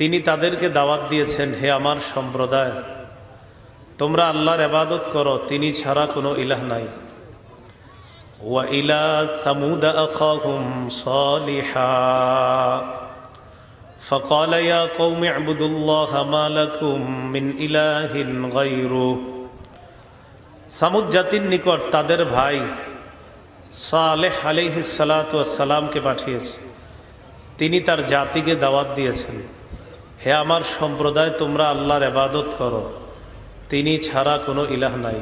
তিনি তাদেরকে দাওয়াত দিয়েছেন হে আমার সম্প্রদায় তোমরা আল্লাহর এবাদত করো তিনি ছাড়া কোনো ইলাহ নাই ওয়া ইলা সামুদ আখাহুম সালিহা فقال يا قوم اعبدوا الله ما لكم من إله غيره সামুদ জাতির নিকট তাদের ভাই সালেহ আলিহিস সালামকে পাঠিয়েছে তিনি তার জাতিকে দাওয়াত দিয়েছেন হে আমার সম্প্রদায় তোমরা আল্লাহর এবাদত করো তিনি ছাড়া কোনো ইলাহ নাই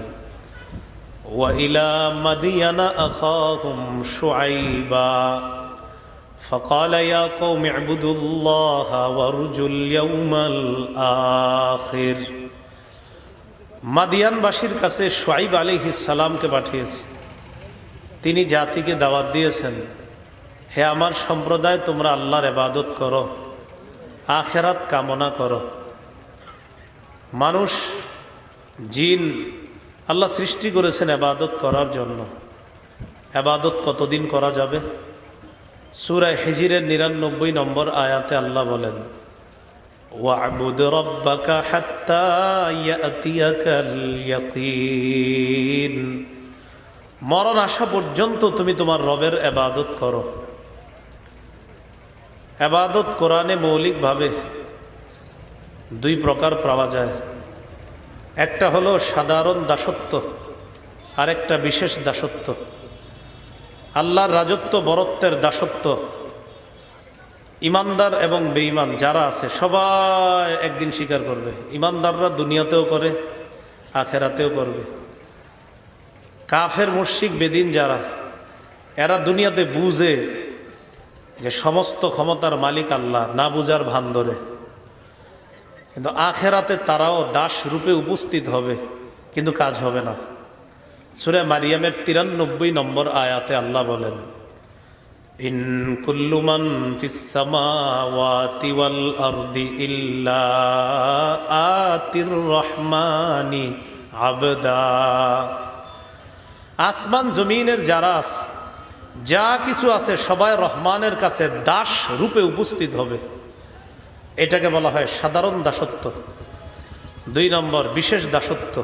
ওয়া ইলা মাদিয়ানা আখাহুম শুআইবা فقال يا قوم اعبدوا الله وارجوا اليوم الآخر মাদিয়ানবাসীর কাছে সোয়াইব আলিহিস সালামকে পাঠিয়েছে তিনি জাতিকে দাওয়াত দিয়েছেন হে আমার সম্প্রদায় তোমরা আল্লাহর এবাদত করো আখেরাত কামনা করো। মানুষ, জিন আল্লাহ সৃষ্টি করেছেন এবাদত করার জন্য। এবাদত কতদিন করা যাবে? সুরায় হেজিরের নিরানব্বই নম্বর আয়াতে আল্লাহ বলেন মরণ আসা পর্যন্ত তুমি তোমার রবের এবাদত করো। এবাদত কোরআনে মৌলিকভাবে দুই প্রকার পাওয়া যায়। একটা হলো সাধারণ দাসত্ব, আরেকটা বিশেষ দাসত্ব। আল্লাহর রাজত্ব বরত্বের দাসত্ব। ইমানদার এবং বেঈমান যারা আছে, সবাই একদিন স্বীকার করবে। ইমানদাররা দুনিয়াতেও করে, আখেরাতেও করবে। কাফের মুশিক বেদিন যারা, এরা দুনিয়াতে বুঝে যে সমস্ত ক্ষমতার মালিক আল্লাহ, না বুঝার ভান ধরে। কিন্তু আখেরাতে তারাও দাস রূপে উপস্থিত হবে, কিন্তু কাজ হবে না। সুরে মারিয়ামের তিরানব্বই নম্বর আয়াতে আল্লাহ বলেন, ইন কুল্লুমান ফিসামাওয়াতি ইল্লা রহমানি আবদা। আসমান, জমিনের যারা যা কিছু আছে সবাই রহমানের কাছে দাস রূপে উপস্থিত হবে। এটাকে বলা হয় সাধারণ দাসত্ব। দুই নম্বর, বিশেষ দাসত্ব।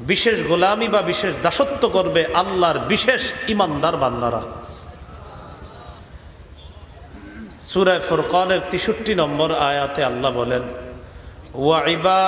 বিশেষ গোলামি বা বিশেষ দাসত্ব করবে আল্লাহর বিশেষ ইমানদার বান্দারা। সুরায় ফুরকানের তেষট্টি নম্বর আয়াতে আল্লাহ বলেন ওয়াইবা